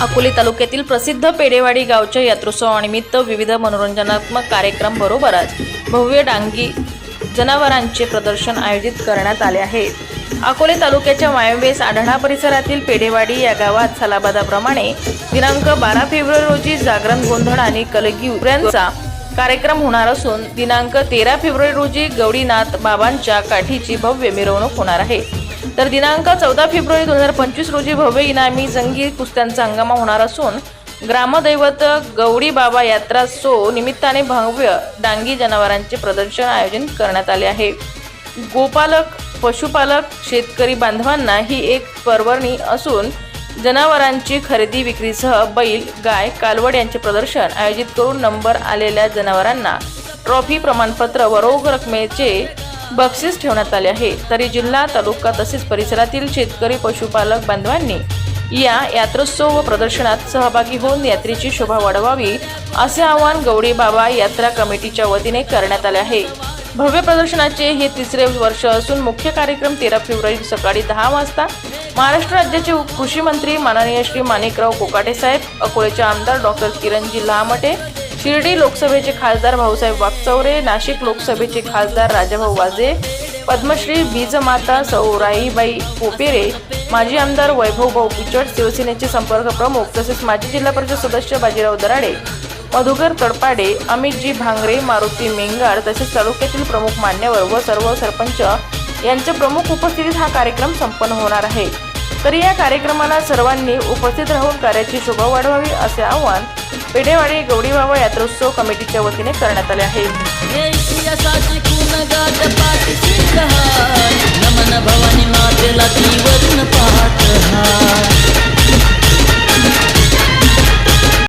अकोले तालुक्यातील प्रसिद्ध पेडेवाडी गावच्या यात्रोत्सवानिमित्त विविध मनोरंजनात्मक कार्यक्रम बरोबरच भव्य डांगी जनावरांचे प्रदर्शन आयोजित करण्यात आले आहे. अकोले तालुक्याच्या वायव्येस आढळा परिसरातील पेढेवाडी या गावात सलाबादाप्रमाणे दिनांक बारा फेब्रुवारी रोजी जागरण गोंधळ आणि कलगी यांचा कार्यक्रम होणार असून दिनांक तेरा फेब्रुवारी रोजी गौरीनाथ बाबांच्या काठीची भव्य मिरवणूक होणार आहे. तर दिनांक चौदा फेब्रुवारी दोन हजार पंचवीस रोजी भव्य इनामी जंगी कुस्त्यांचा हंगामा होणार असून ग्रामदैवत गौडी बाबा यात्रा सो निमित्ताने भव्य डांगी जनावरांचे प्रदर्शन आयोजन करण्यात आले आहे. गोपालक पशुपालक शेतकरी बांधवांना ही एक पर्वणी असून जनावरांची खरेदी विक्रीसह बैल गाय कालवड यांचे प्रदर्शन आयोजित करून नंबर आलेल्या जनावरांना ट्रॉफी प्रमाणपत्र व रोख रकमेचे बक्षीस ठेवण्यात आले आहे. तरी जिल्हा तालुका तसेच परिसरातील शेतकरी पशुपालक बांधवांनी या यात्रोत्सव व प्रदर्शनात सहभागी होऊन यात्रेची शोभा वाढवावी असे आवाहन गौडी बाबा यात्रा कमिटीच्या वतीने करण्यात आले आहे. भव्य प्रदर्शनाचे हे तिसरे वर्ष असून मुख्य कार्यक्रम तेरा फेब्रुवारी सकाळी दहा वाजता महाराष्ट्र राज्याचे कृषी मंत्री माननीय श्री माणिकराव कोकाटे साहेब अकोलेचे आमदार डॉक्टर किरणजी लहामटे शिर्डी लोकसभेचे खासदार भाऊसाहेब वागचौरे नाशिक लोकसभेचे खासदार राजाभाऊ वाजे पद्मश्री बीजमाता सौराईबाई पोपेरे माजी आमदार वैभव भाऊ पिचड शिवसेनेचे संपर्क प्रमुख तसेच माजी जिल्हा परिषद सदस्य बाजीराव दराडे मधुकर तडपाडे अमितजी भांगरे मारुती मेंगाड तसेच तालुक्यातील प्रमुख मान्यवर व सर्व सरपंच यांच्या प्रमुख उपस्थितीत हा कार्यक्रम संपन्न होणार आहे. तरी या कार्यक्रमाला सर्वांनी उपस्थित राहून कार्याची शोभा वाढवावी असे आवाहन पेढेवाडी गौरीबाबा यात्रोत्सव कमिटीच्या वतीने करण्यात आले आहे.